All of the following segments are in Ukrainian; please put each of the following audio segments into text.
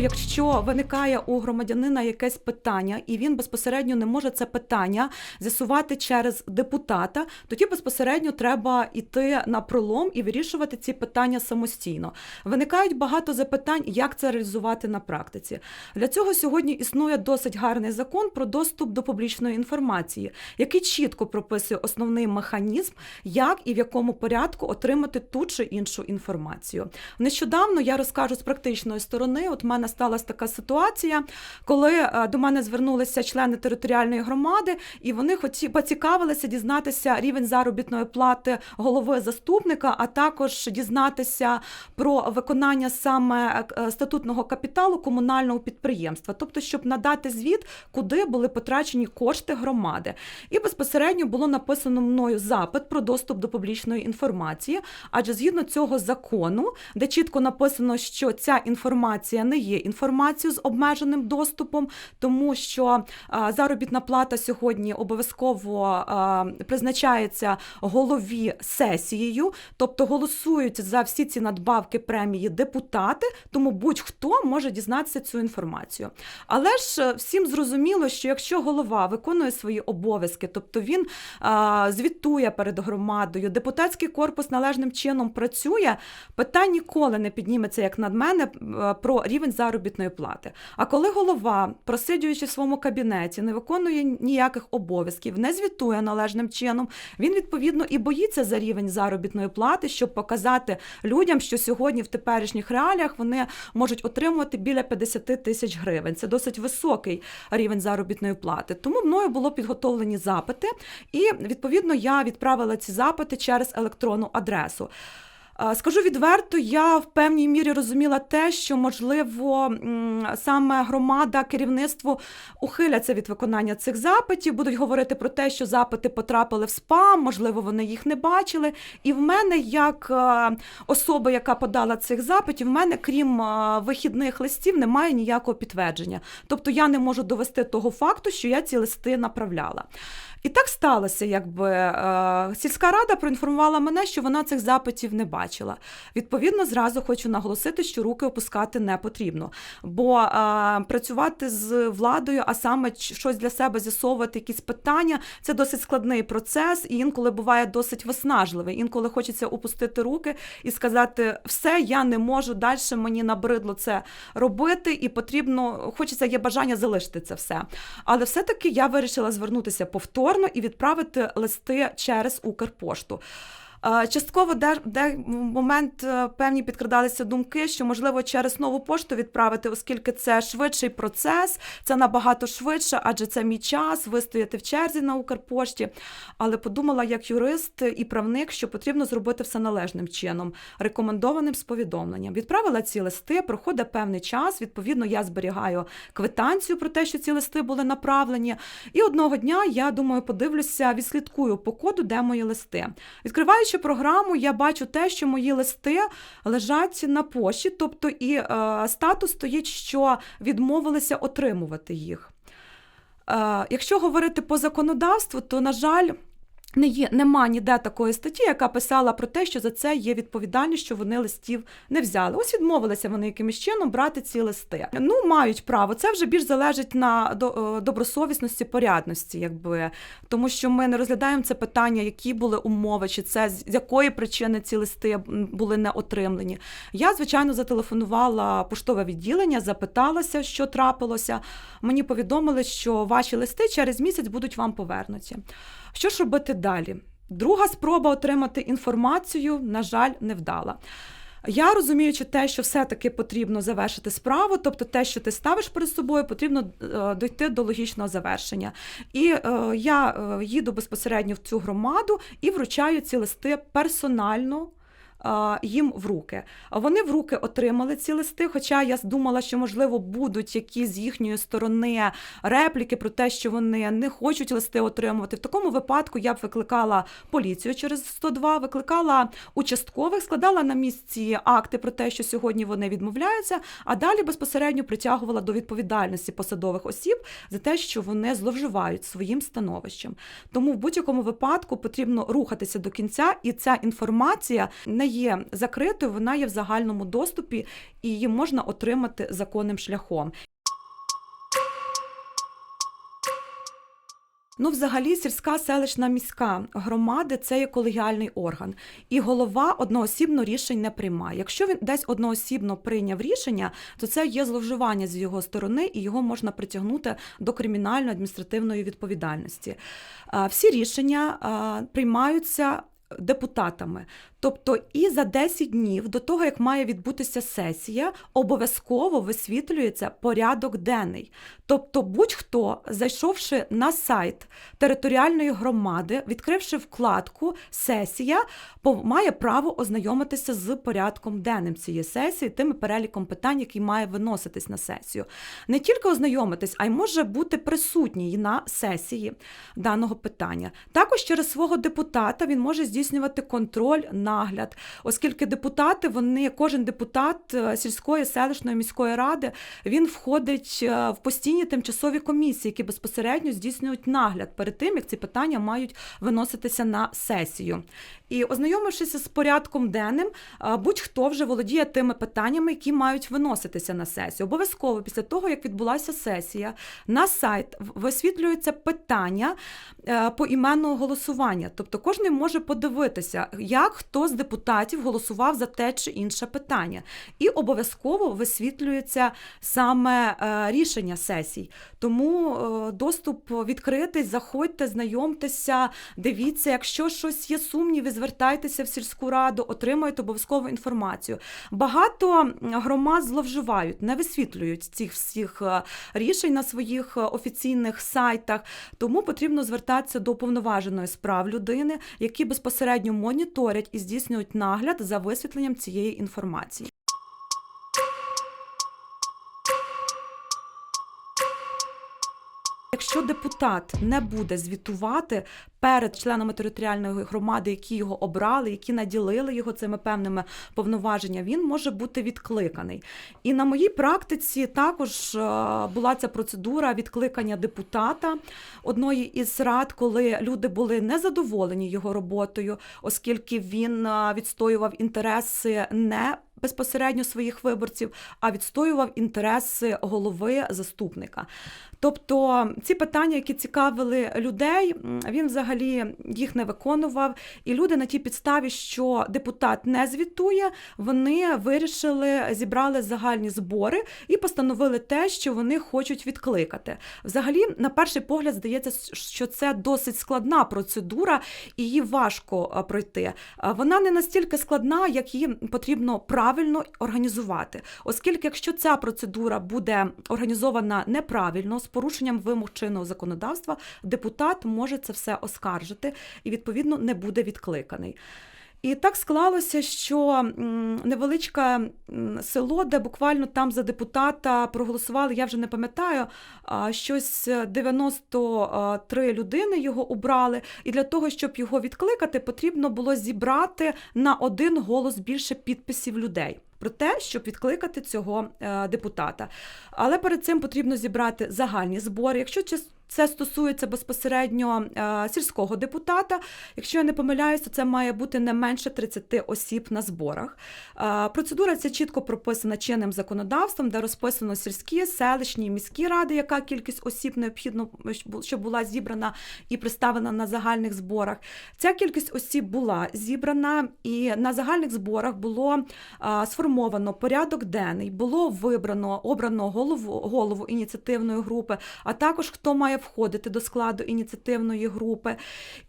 якщо виникає у громадянина якесь питання, і він безпосередньо не може це питання з'ясувати через депутата, тоді безпосередньо треба йти на пролом і вирішувати ці питання самостійно. Виникають багато запитань, як це реалізувати на практиці. Для цього сьогодні існує досить гарний закон про доступ до публічної інформації, який чітко прописує основний механізм, як і в якому порядку отримати ту чи іншу інформацію. Нещодавно я розкажу з практичної сторони. От мене сталася така ситуація, коли е, до мене звернулися члени територіальної громади, і вони хоті поцікавилися дізнатися рівень заробітної плати голови заступника, а також дізнатися про виконання саме е, статутного капіталу комунального підприємства, тобто, щоб надати звіт, куди були потрачені кошти громади. І безпосередньо було написано мною запит про доступ до публічної інформації, адже згідно цього закону, де чітко написано, що ця інформація не є інформацією з обмеженим доступом, тому що а, заробітна плата сьогодні обов'язково а, призначається голові сесією, тобто голосують за всі ці надбавки премії депутати, тому будь-хто може дізнатися цю інформацію. Але ж е, всім зрозуміло, що якщо голова виконує свої обов'язки, тобто він звітує перед громадою, депутатський корпус належним чином працює, питань ніколи не підніметься, як над мене, е, про рівень заробітної плати. А коли голова, просидюючи в своєму кабінеті, не виконує ніяких обов'язків, не звітує належним чином, він відповідно і боїться за рівень заробітної плати, щоб показати людям, що сьогодні в теперішніх реаліях вони можуть отримувати біля 50 тисяч гривень. Це досить високий рівень заробітної плати. Тому мною було підготовлені запити, і відповідно я відправила ці запити через електронну адресу. Скажу відверто, я в певній мірі розуміла те, що можливо саме громада, керівництво ухиляться від виконання цих запитів, будуть говорити про те, що запити потрапили в спам, можливо, вони їх не бачили. І в мене, як е, особа, яка подала цих запитів, в мене, крім е, вихідних листів, немає ніякого підтвердження. Тобто я не можу довести того факту, що я ці листи направляла. І так сталося, якби е, сільська рада проінформувала мене, що вона цих запитів не бачила. Відповідно, зразу хочу наголосити, що руки опускати не потрібно. Бо е, працювати з владою, а саме щось для себе з'ясовувати, якісь питання, це досить складний процес, і інколи буває досить виснажливий. Інколи хочеться опустити руки і сказати, все, я не можу далі, мені набридло це робити, і потрібно, хочеться, є бажання залишити це все. Але все-таки я вирішила звернутися повторно і відправити листи через Укрпошту. Частково де, де в момент е, певні підкрадалися думки, що можливо через нову пошту відправити, оскільки це швидший процес, це набагато швидше, адже це мій час вистояти в черзі на Укрпошті. Але подумала як юрист і правник, що потрібно зробити все належним чином, рекомендованим з повідомленням. Відправила ці листи, проходить певний час. Відповідно, я зберігаю квитанцію про те, що ці листи були направлені. І одного дня я думаю, подивлюся, відслідкую по коду, де мої листи. Відкриваючи програму, я бачу те, що мої листи лежать на пошті, тобто і е, статус стоїть, що відмовилися отримувати їх. Е, якщо говорити по законодавству, то, на жаль, не є, нема ніде такої статті, яка писала про те, що за це є відповідальність, що вони листів не взяли. Ось відмовилися вони якимось чином брати ці листи. Ну, мають право. Це вже більш залежить на е, добросовісності, порядності, якби тому, що ми не розглядаємо це питання, які були умови, чи це з якої причини ці листи були не отримлені. Я, звичайно, зателефонувала поштове відділення, запиталася, що трапилося. Мені повідомили, що ваші листи через місяць будуть вам повернуті. Що ж робити далі? Друга спроба отримати інформацію, на жаль, не вдала. Я розуміючи те, що все-таки потрібно завершити справу, тобто те, що ти ставиш перед собою, потрібно е, дойти до логічного завершення. І е, я е, їду безпосередньо в цю громаду і вручаю ці листи персонально. Їм в руки. Вони в руки отримали ці листи, хоча я думала, що можливо будуть якісь з їхньої сторони репліки про те, що вони не хочуть листи отримувати. В такому випадку я б викликала поліцію через 102, викликала участкових, складала на місці акти про те, що сьогодні вони відмовляються, а далі безпосередньо притягувала до відповідальності посадових осіб за те, що вони зловживають своїм становищем. Тому в будь-якому випадку потрібно рухатися до кінця, і ця інформація не є закритою, вона є в загальному доступі і її можна отримати законним шляхом. Ну, взагалі, сільська селищна міська громади це є колегіальний орган, і голова одноосібно рішень не приймає. Якщо він десь одноосібно прийняв рішення, то це є зловживання з його сторони, і його можна притягнути до кримінальної адміністративної відповідальності. Всі рішення приймаються депутатами. Тобто, і за 10 днів до того, як має відбутися сесія, обов'язково висвітлюється порядок денний. Тобто, будь-хто, зайшовши на сайт територіальної громади, відкривши вкладку Сесія, має право ознайомитися з порядком денним цієї сесії, тими переліком питань, який має виноситись на сесію. Не тільки ознайомитись, а й може бути присутній на сесії даного питання. Також через свого депутата він може здійснювати контроль, нагляд, оскільки депутати, вони, кожен депутат е, сільської, селищної міської ради, він входить е, в постійні тимчасові комісії, які безпосередньо здійснюють нагляд перед тим, як ці питання мають виноситися на сесію. І ознайомившися з порядком денним, будь-хто вже володіє тими питаннями, які мають виноситися на сесію. Обов'язково після того, як відбулася сесія, на сайт висвітлюються питання е, поіменного голосування. Тобто кожен може подивитися, як хто з депутатів голосував за те чи інше питання. І обов'язково висвітлюється саме е, рішення сесій. Тому е, доступ відкритий, заходьте, знайомтеся, дивіться, якщо щось є сумніви, звертайтеся в сільську раду, отримуєте обов'язкову інформацію. Багато громад зловживають, не висвітлюють цих всіх е, рішень на своїх офіційних сайтах, тому потрібно звертатися до уповноваженої справ людини, які безпосередньо моніторять і здійснюють нагляд за висвітленням цієї інформації. Якщо депутат не буде звітувати перед членами територіальної громади, які його обрали, які наділили його цими певними повноваженнями, він може бути відкликаний. І на моїй практиці також е, була ця процедура відкликання депутата одної із рад, коли люди були незадоволені його роботою, оскільки він е, відстоював інтереси не безпосередньо своїх виборців, а відстоював інтереси голови заступника. Тобто ці питання, які цікавили людей, він взагалі їх не виконував. І люди на тій підставі, що депутат не звітує, вони вирішили, зібрали загальні збори і постановили те, що вони хочуть відкликати. Взагалі, на перший погляд, здається, що це досить складна процедура, і її важко пройти. Вона не настільки складна, як її потрібно правильно організувати. Оскільки, якщо ця процедура буде організована неправильно, з порушенням вимог чинного законодавства, депутат може це все оскаржити і, відповідно, не буде відкликаний. І так склалося, що невеличке село, де буквально там за депутата проголосували, я вже не пам'ятаю, щось 93 людини його обрали. І для того, щоб його відкликати, потрібно було зібрати на один голос більше підписів людей. Про те, щоб відкликати цього е, депутата. Але перед цим потрібно зібрати загальні збори. Якщо це стосується безпосередньо е, сільського депутата, якщо я не помиляюсь, то це має бути не менше 30 осіб на зборах. Е, процедура ця чітко прописана чинним законодавством, де розписано сільські, селищні міські ради, яка кількість осіб необхідно, щоб була зібрана і представлена на загальних зборах. Ця кількість осіб була зібрана, і на загальних зборах було а, сформовано порядок денний, було вибрано, обрано голову, голову ініціативної групи, а також хто має входити до складу ініціативної групи.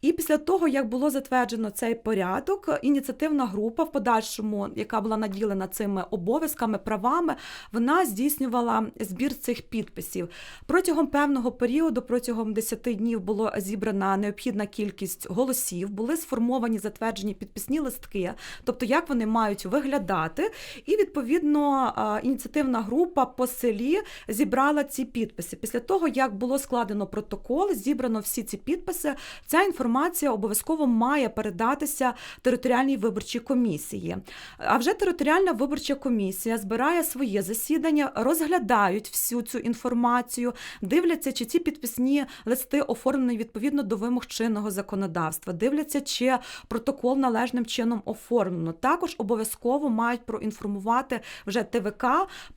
І після того, як було затверджено цей порядок, ініціативна група в подальшому, яка була наділена цими обов'язками, правами, вона здійснювала збір цих підписів. Протягом певного періоду, протягом 10 днів, було зібрана необхідна кількість голосів, були сформовані затверджені підписні листки, тобто як вони мають виглядати. І відповідно ініціативна група по селі зібрала ці підписи. Після того, як було складено зібрано протокол, зібрано всі ці підписи. Ця інформація обов'язково має передатися територіальній виборчій комісії. А вже територіальна виборча комісія збирає своє засідання, розглядають всю цю інформацію, дивляться, чи ці підписні листи оформлені відповідно до вимог чинного законодавства, дивляться, чи протокол належним чином оформлено. Також обов'язково мають проінформувати вже ТВК,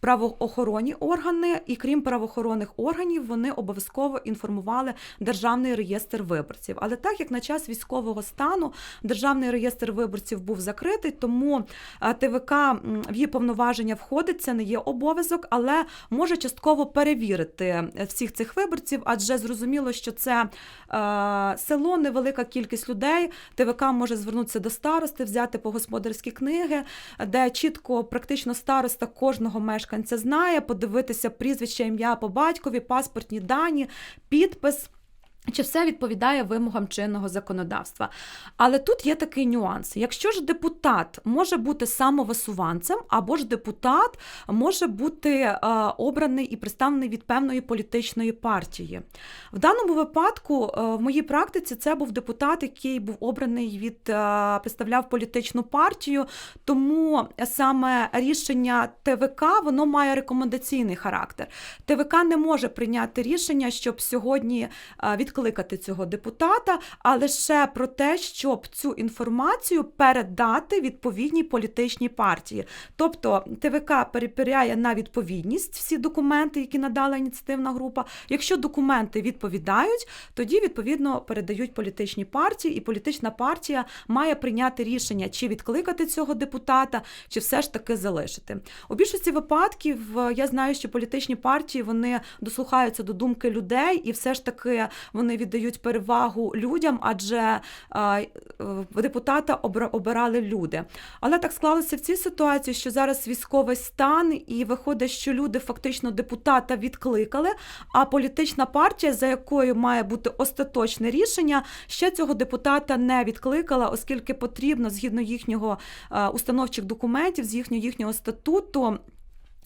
правоохоронні органи, і крім правоохоронних органів, вони обов'язково інформували Державний реєстр виборців. Але так як на час військового стану Державний реєстр виборців був закритий, тому е, ТВК в її повноваження входить, це не є обов'язок, але може частково перевірити е, всіх цих виборців, адже зрозуміло, що це е, село, невелика кількість людей. ТВК може звернутися до старости, взяти по господарські книги, де чітко практично староста кожного мешканця знає, подивитися прізвище, ім'я по батькові, паспортні дані, підпис. Чи все відповідає вимогам чинного законодавства? Але тут є такий нюанс: якщо ж депутат може бути самовисуванцем, або ж депутат може бути е, обраний і представлений від певної політичної партії. В даному випадку, е, в моїй практиці, це був депутат, який був обраний від е, представляв політичну партію, тому саме рішення ТВК воно має рекомендаційний характер. ТВК не може прийняти рішення, щоб сьогодні е, відкликати цього депутата, а лише про те, щоб цю інформацію передати відповідній політичній партії. Тобто ТВК перевіряє на відповідність всі документи, які надала ініціативна група. Якщо документи відповідають, тоді відповідно передають політичній партії, і політична партія має прийняти рішення, чи відкликати цього депутата, чи все ж таки залишити. У більшості випадків е, я знаю, що політичні партії вони дослухаються до думки людей, і все ж таки вони віддають перевагу людям, адже е, депутата обирали люди. Але так склалося в цій ситуації, що зараз військовий стан, і виходить, що люди фактично депутата відкликали, а політична партія, за якою має бути остаточне рішення, ще цього депутата не відкликала, оскільки потрібно згідно їхнього е, установчих документів, з їхнього їхнього статуту.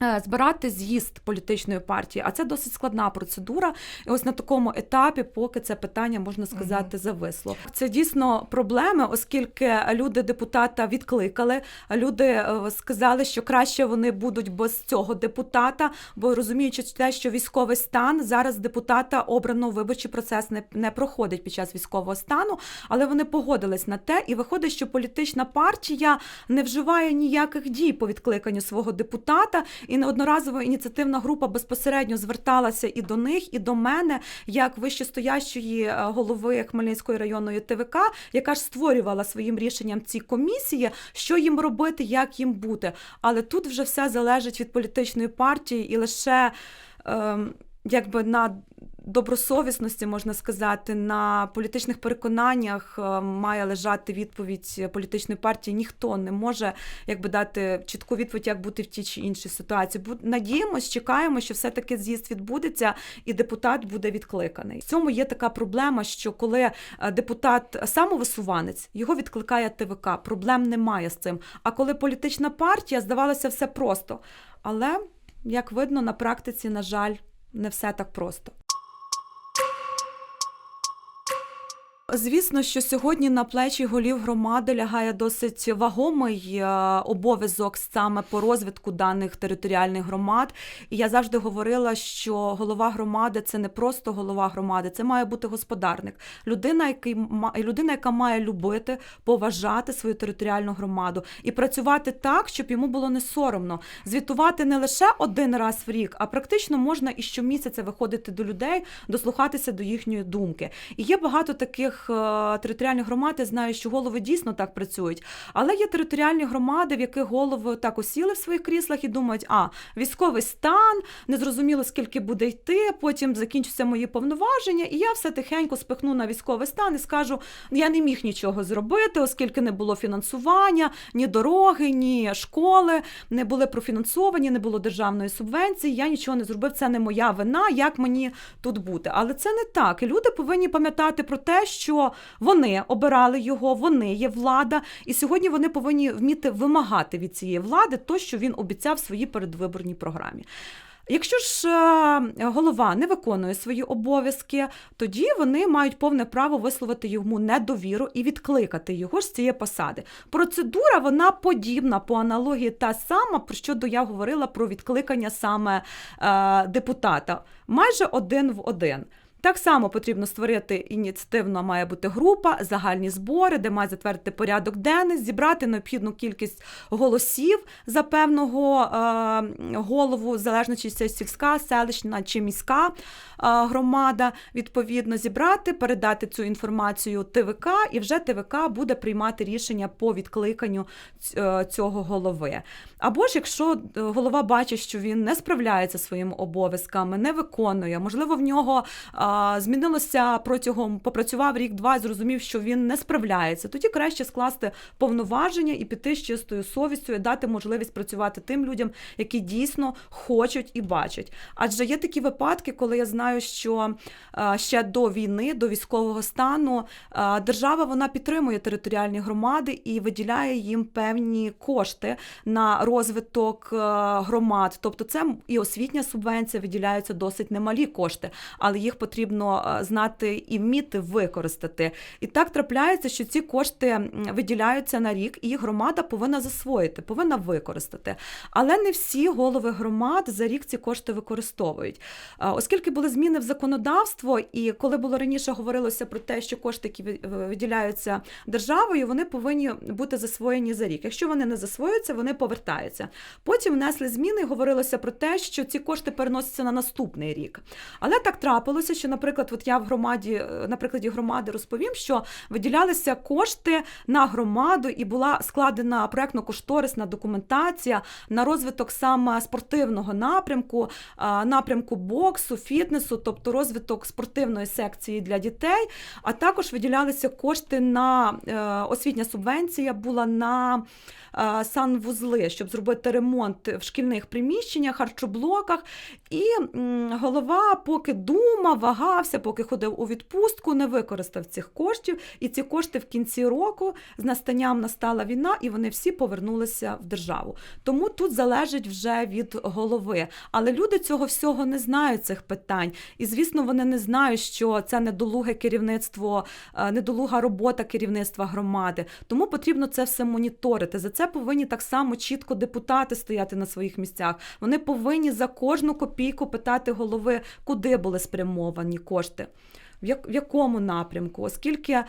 Е, Збирати з'їзд політичної партії, а це досить складна процедура. І ось на такому етапі, поки це питання можна сказати, зависло. Це дійсно проблеми, оскільки люди депутата відкликали. Люди е, сказали, що краще вони будуть без цього депутата, бо розуміючи те, що військовий стан зараз депутата обрано виборчий процес не, не проходить під час військового стану, але вони погодились на те, і виходить, що політична партія не вживає ніяких дій по відкликанню свого депутата, і неодноразово ініціативна група безпосередньо зверталася і до них, і до мене, як вищестоящої е, голови Хмельницької районної ТВК, яка ж створювала своїм рішенням ці комісії, що їм робити, як їм бути. Але тут вже все залежить від політичної партії і лише. ем, Якби на добросовісності можна сказати, на політичних переконаннях е, має лежати відповідь політичної партії. Ніхто не може якби дати чітку відповідь, як бути в тій чи іншій ситуації. Надіємось, чекаємо, що все-таки з'їзд відбудеться, і депутат буде відкликаний. В цьому є така проблема, що коли е, депутат самовисуванець, його відкликає ТВК. Проблем немає з цим. А коли політична партія, здавалося, все просто. Але як видно, на практиці, на жаль, не все так просто. Звісно, що сьогодні на плечі голів громади лягає досить вагомий е, обов'язок саме по розвитку даних територіальних громад. І я завжди говорила, що голова громади це не просто голова громади, це має бути господарник. Людина, який людина, яка має любити, поважати свою територіальну громаду і працювати так, щоб йому було не соромно. Звітувати не лише один раз в рік, а практично можна і щомісяця виходити до людей, дослухатися до їхньої думки. І є багато таких е, територіальних громад, я знаю, що голови дійсно так працюють. Але є територіальні громади, в яких голови так осіли в своїх кріслах і думають, а військовий стан, незрозуміло скільки буде йти, потім закінчаться мої повноваження, і я все тихенько спихну на військовий стан і скажу: я не міг нічого зробити, оскільки не було фінансування, ні дороги, ні школи не були профінансовані, не було державної субвенції. Я нічого не зробив. Це не моя вина, як мені тут бути. Але це не так. Люди повинні пам'ятати про те, що вони обирали його, вони є влада, і сьогодні вони повинні вміти вимагати від цієї влади то, що він обіцяв в своїй передвиборній програмі. Якщо ж е, голова не виконує свої обов'язки, тоді вони мають повне право висловити йому недовіру і відкликати його з цієї посади. Процедура вона подібна по аналогії та сама, про що я говорила про відкликання саме е, депутата, майже один в один. Так само потрібно створити ініціативна має бути група, загальні збори, де має затвердити порядок денний, зібрати необхідну кількість голосів за певного е, голову, в залежності чи це сільська, селищна чи міська е, громада. Відповідно, зібрати, передати цю інформацію ТВК, і вже ТВК буде приймати рішення по відкликанню е, цього голови. Або ж якщо е, голова бачить, що він не справляється своїми обов'язками, не виконує, можливо, в нього а, змінилося протягом попрацював рік-два зрозумів, що він не справляється. Тоді краще скласти повноваження і піти з чистою совістю і дати можливість працювати тим людям, які дійсно хочуть і бачать. Адже є такі випадки, коли я знаю, що ще до війни, до військового стану, держава вона підтримує територіальні громади і виділяє їм певні кошти на розвиток е, громад. Тобто, це і освітня субвенція виділяються досить немалі кошти, але їх потрібно е, знати і вміти використати. І так трапляється, що ці кошти виділяються на рік, і громада повинна засвоїти, повинна використати. Але не всі голови громад за рік ці кошти використовують. Е, Оскільки були зміни в законодавство, і коли було раніше говорилося про те, що кошти, які виділяються державою, вони повинні бути засвоєні за рік. Якщо вони не засвоюються, вони повертаються. Потім внесли зміни і говорилося про те, що ці кошти переносяться на наступний рік. Але так трапилося, що, наприклад, от я в громаді, е, на прикладі громади розповім, що виділялися кошти на громаду і була складена проектно-кошторисна документація на розвиток саме спортивного напрямку, напрямку боксу, фітнесу, тобто розвиток спортивної секції для дітей. А також виділялися кошти на е, освітня субвенція була на е, санвузли, щоб зробити ремонт в шкільних приміщеннях, харчоблоках. І голова, поки думав, вагався, поки ходив у відпустку, не використав цих коштів. І ці кошти в кінці року з настанням настала війна, і вони всі повернулися в державу. Тому тут залежить вже від голови. Але люди цього всього не знають цих питань. І звісно, вони не знають, що це недолуге керівництво, е, недолуга робота керівництва громади. Тому потрібно це все моніторити. За це повинні так само чітко депутати стояти на своїх місцях. Вони повинні за кожну копійку питати голови, куди були спрямовані кошти. В як- в якому напрямку, оскільки е,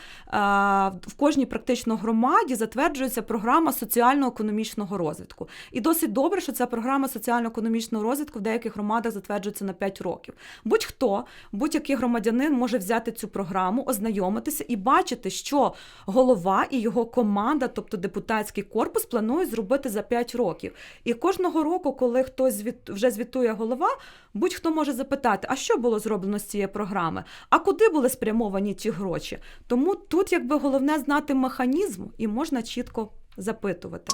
в кожній практично громаді затверджується програма соціально-економічного розвитку. І досить добре, що ця програма соціально-економічного розвитку в деяких громадах затверджується на 5 років. Будь-хто, будь-який громадянин може взяти цю програму, ознайомитися і бачити, що голова і його команда, тобто депутатський корпус, планують зробити за 5 років. І кожного року, коли хтось звіт, вже звітує голова, будь-хто може запитати, а що було зроблено з цієї програми, а куди були спрямовані ті гроші. Тому тут якби головне знати механізм і можна чітко запитувати.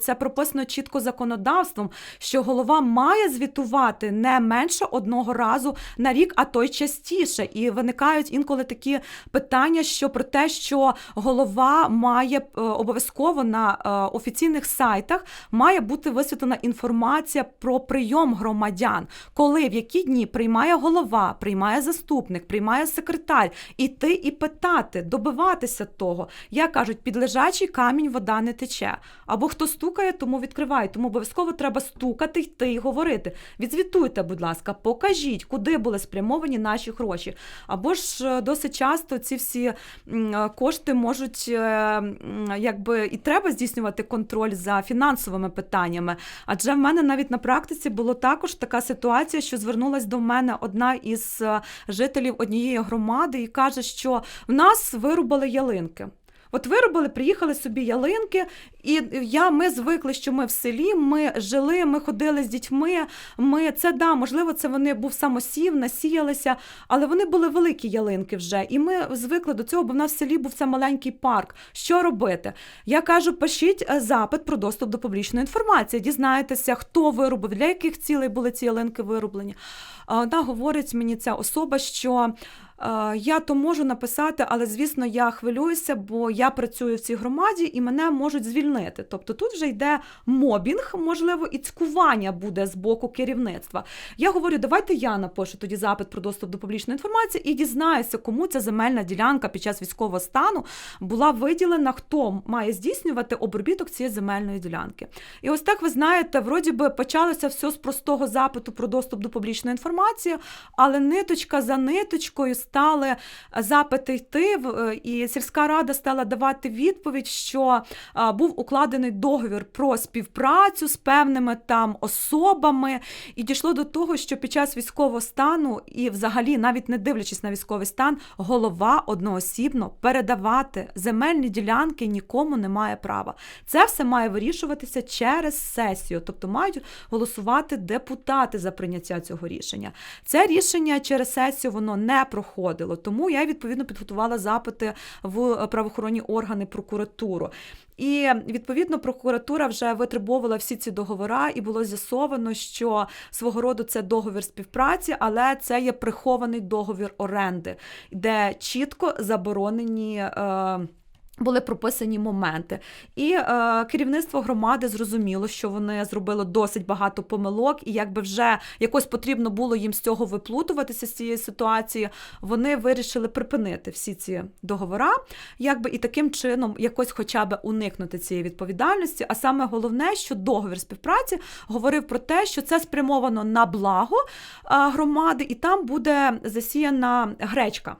Це прописано чітко законодавством, що голова має звітувати не менше одного разу на рік, а то й частіше. І виникають інколи такі питання, що про те, що голова має е, обов'язково на е, офіційних сайтах має бути висвітлена інформація про прийом громадян, коли в які дні приймає голова, приймає заступник, приймає секретар, іти і питати, добиватися того. Як кажуть, під лежачий камінь вода не тече. Або хто стукає, тому відкриває. Тому обов'язково треба стукати, йти і говорити. Відзвітуйте, будь ласка, покажіть, куди були спрямовані наші гроші. Або ж е, досить часто ці всі е, кошти можуть е, якби і треба здійснювати контроль за фінансовими питаннями. Адже в мене навіть на практиці було також така ситуація, що звернулась до мене одна із жителів однієї громади і каже, що в нас вирубали ялинки. От виробили, приїхали собі ялинки, і я, ми звикли, що ми в селі, ми жили, ми ходили з дітьми. Ми це да, можливо, це вони був самосів, насіялися, але вони були великі ялинки вже. І ми звикли до цього, бо в нас в селі був це маленький парк. Що робити? Я кажу, пишіть е, запит про доступ до публічної інформації. Дізнаєтеся, хто виробив, для яких цілей були ці ялинки вироблені. Вона говорить мені ця особа, що Е, Я то можу написати, але звісно, я хвилююся, бо я працюю в цій громаді і мене можуть звільнити. Тобто тут вже йде мобінг, можливо, і цькування буде з боку керівництва. Я говорю, давайте я напишу тоді запит про доступ до публічної інформації і дізнаюся, кому ця земельна ділянка під час військового стану була виділена, хто має здійснювати обробіток цієї земельної ділянки. І ось так ви знаєте, вроді би почалося все з простого запиту про доступ до публічної інформації, але ниточка за ниточкою стали запити йти, е, і сільська рада стала давати відповідь, що був укладений договір про співпрацю з певними там особами, і дійшло до того, що під час військового стану, і взагалі, навіть не дивлячись на військовий стан, голова одноосібно передавати земельні ділянки нікому не має права. Це все має вирішуватися через сесію, тобто мають голосувати депутати за прийняття цього рішення. Це рішення через сесію воно не проходило, тому я відповідно підготувала запити в правоохоронні органи прокуратуру. І відповідно прокуратура вже витребовувала всі ці договори, і було з'ясовано, що свого роду це договір співпраці, але це є прихований договір оренди, де чітко заборонені. Е, були прописані моменти, і е, керівництво громади зрозуміло, що вони зробили досить багато помилок, і якби вже якось потрібно було їм з цього виплутуватися з цієї ситуації. Вони вирішили припинити всі ці договори, якби і таким чином якось хоча б уникнути цієї відповідальності. А саме головне, що договір співпраці говорив про те, що це спрямовано на благо е, громади, і там буде засіяна гречка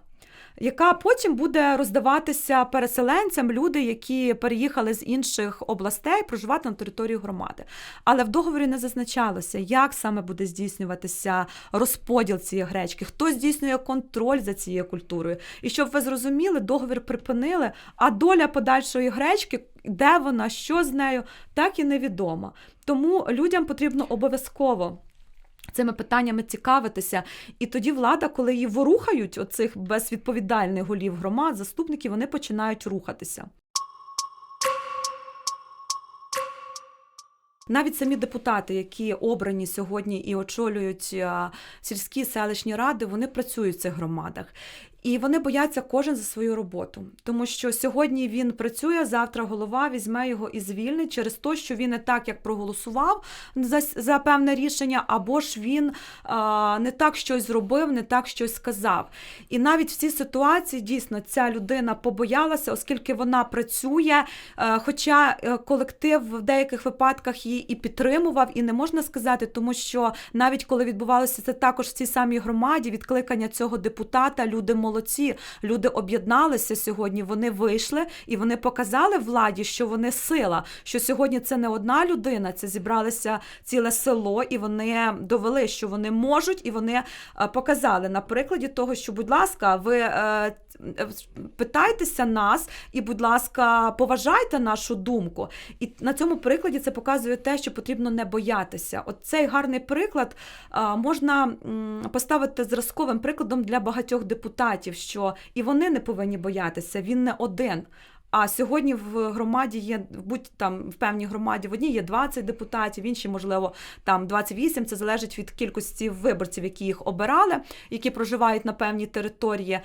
яка потім буде роздаватися переселенцям, люди, які переїхали з інших областей, проживати на території громади. Але в договорі не зазначалося, як саме буде здійснюватися розподіл цієї гречки, хто здійснює контроль за цією культурою. І щоб ви зрозуміли, договір припинили, а доля подальшої гречки, де вона, що з нею, так і невідомо. Тому людям потрібно обов'язково. Цими питаннями цікавитися, і тоді влада, коли її ворухають, оцих безвідповідальних голів громад, заступників, вони починають рухатися. Навіть самі депутати, які обрані сьогодні і очолюють сільські селищні ради, вони працюють в цих громадах. І вони бояться кожен за свою роботу, тому що сьогодні він працює, завтра голова візьме його і звільнить через те, що він не так як проголосував за, за певне рішення, або ж він а, не так щось зробив, не так щось сказав. І навіть в цій ситуації дійсно ця людина побоялася, оскільки вона працює, е, хоча е, колектив в деяких випадках її і підтримував, і не можна сказати, тому що навіть коли відбувалося це також в цій самій громаді, відкликання цього депутата, люди молодці, люди об'єдналися сьогодні. Вони вийшли і вони показали владі, що вони сила. Що сьогодні це не одна людина, це зібралося ціле село, і вони довели, що вони можуть, і вони е, показали на прикладі того, що, будь ласка, ви. Питайтеся нас і, будь ласка, поважайте нашу думку. І на цьому прикладі це показує те, що потрібно не боятися. От цей гарний приклад можна поставити зразковим прикладом для багатьох депутатів, що і вони не повинні боятися, він не один. А сьогодні в громаді є будь там в певній громаді в одній є 20 депутатів, в іншій, можливо, там 28, Це залежить від кількості виборців, які їх обирали, які проживають на певній території.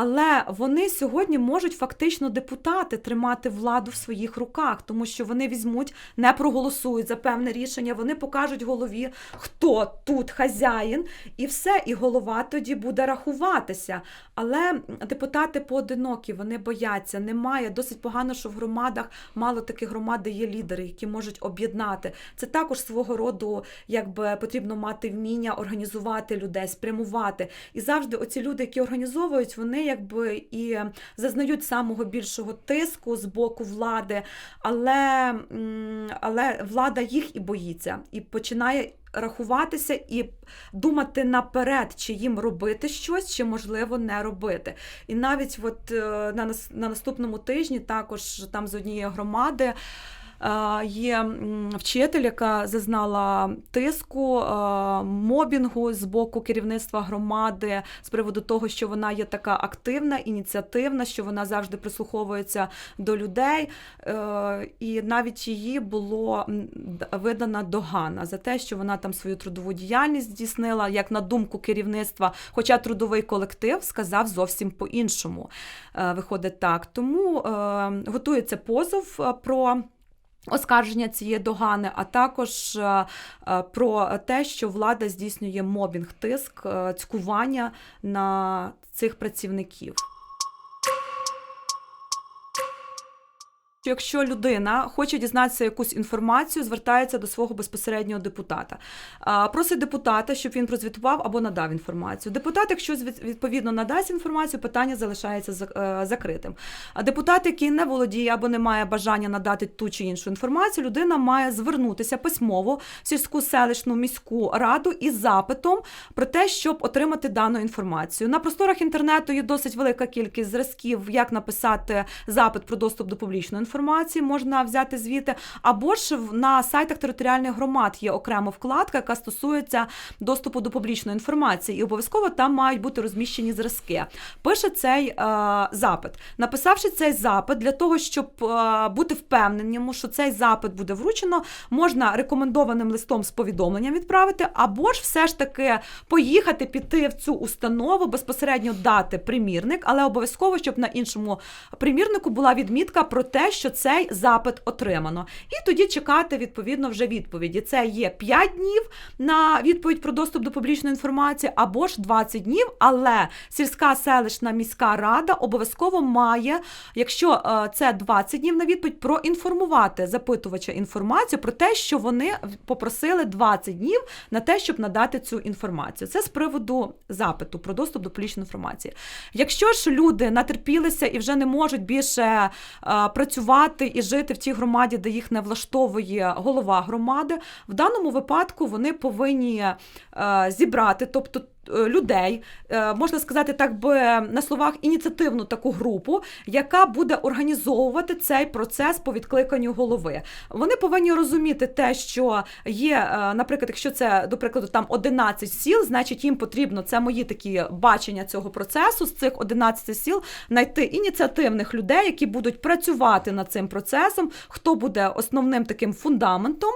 Але вони сьогодні можуть фактично депутати тримати владу в своїх руках, тому що вони візьмуть, не проголосують за певне рішення. Вони покажуть голові, хто тут хазяїн, і все, і голова тоді буде рахуватися. Але депутати поодинокі, вони бояться, немає. Досить погано, що в громадах мало таких громад, де є лідери, які можуть об'єднати. Це також свого роду, якби потрібно мати вміння організувати людей, спрямувати. І завжди оці люди, які організовують, вони якби і зазнають самого більшого тиску з боку влади, але, але влада їх і боїться, і починає. Рахуватися і думати наперед, чи їм робити щось, чи можливо не робити. І навіть от е, на, нас- на наступному тижні також там з однієї громади Є вчитель, яка зазнала тиску, мобінгу з боку керівництва громади з приводу того, що вона є така активна, ініціативна, що вона завжди прислуховується до людей. Е, І навіть її було видана догана за те, що вона там свою трудову діяльність здійснила, як на думку керівництва, хоча трудовий колектив сказав зовсім по-іншому. Е, Виходить так. Тому е, готується позов про. Оскарження цієї догани, а також е, е, про те, що влада здійснює мобінг, тиск, е, цькування на цих працівників. Якщо людина хоче дізнатися якусь інформацію, звертається до свого безпосереднього депутата. Просить депутата, щоб він прозвітував або надав інформацію. Депутат, якщо відповідно надасть інформацію, питання залишається е, закритим. А депутат, який не володіє або не має бажання надати ту чи іншу інформацію, людина має звернутися письмово в сільську селищну міську раду із запитом про те, щоб отримати дану інформацію. На просторах інтернету є досить велика кількість зразків, як написати запит про доступ до публічної інформації, можна взяти звіти, або ж на сайтах територіальних громад є окрема вкладка, яка стосується доступу до публічної інформації, і обов'язково там мають бути розміщені зразки. Пише цей е, запит. Написавши цей запит, для того, щоб е, бути впевненим, що цей запит буде вручено, можна рекомендованим листом з повідомленням відправити, або ж все ж таки поїхати піти в цю установу, безпосередньо дати примірник, але обов'язково, щоб на іншому примірнику була відмітка про те, що цей запит отримано. І тоді чекати відповідно вже відповіді. Це є 5 днів на відповідь про доступ до публічної інформації, або ж 20 днів. Але сільська селищна міська рада обов'язково має, якщо е, це 20 днів на відповідь, проінформувати запитувача інформацію про те, що вони попросили 20 днів на те, щоб надати цю інформацію. Це з приводу запиту про доступ до публічної інформації. Якщо ж люди натерпілися і вже не можуть більше е, працювати і жити в тій громаді, де їх не влаштовує голова громади, в даному випадку вони повинні е, зібрати, тобто. Е, Людей е, можна сказати, так би на словах ініціативну таку групу, яка буде організовувати цей процес по відкликанню голови. Вони повинні розуміти те, що є, е, наприклад, якщо це до прикладу там 11 сіл, значить їм потрібно це мої такі бачення цього процесу з цих 11 сіл знайти ініціативних людей, які будуть працювати над цим процесом, хто буде основним таким фундаментом,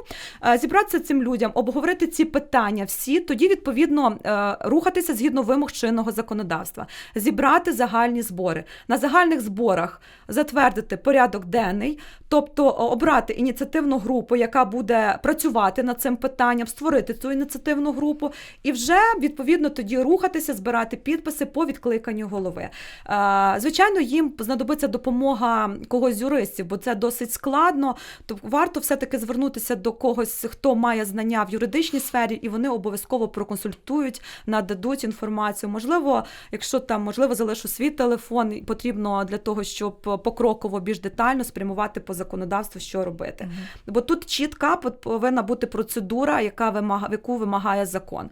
зібратися цим людям, обговорити ці питання всі, тоді відповідно е, рухатися згідно вимог чинного законодавства, зібрати загальні збори. На загальних зборах затвердити порядок денний, тобто обрати ініціативну групу, яка буде працювати над цим питанням, створити цю ініціативну групу, і вже відповідно тоді рухатися, збирати підписи по відкликанню голови. Е, Звичайно, їм знадобиться допомога когось з юристів, бо це досить складно. То варто все-таки звернутися до когось, хто має знання в юридичній сфері, і вони обов'язково проконсультують, нададуть інформацію. Можливо, якщо там можливо залишу свій телефон, потрібно для того, щоб покроково більш детально спрямувати по законодавству, що робити. Бо тут чітка повинна бути процедура, яка вимагає, яку вимагає закон.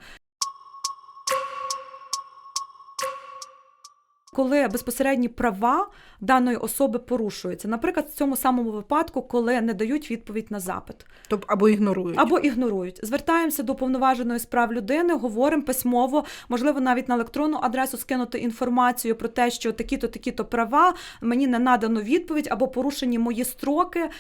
Коли безпосередні права даної особи порушуються, наприклад, в цьому самому випадку, коли не дають відповідь на запит Тобто або ігнорують. або ігнорують, звертаємося до повноваженої з прав людини, говоримо письмово, можливо, навіть на електронну адресу скинути інформацію про те, що такі-то, такі-то права, мені не надано відповідь, або порушені мої строки, е,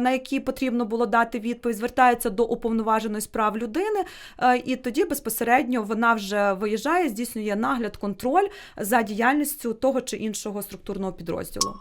на які потрібно було дати відповідь. Звертається до уповноваженої з прав людини, е, і тоді безпосередньо вона вже виїжджає, здійснює нагляд, контроль за діяльністю того чи іншого структурного підрозділу.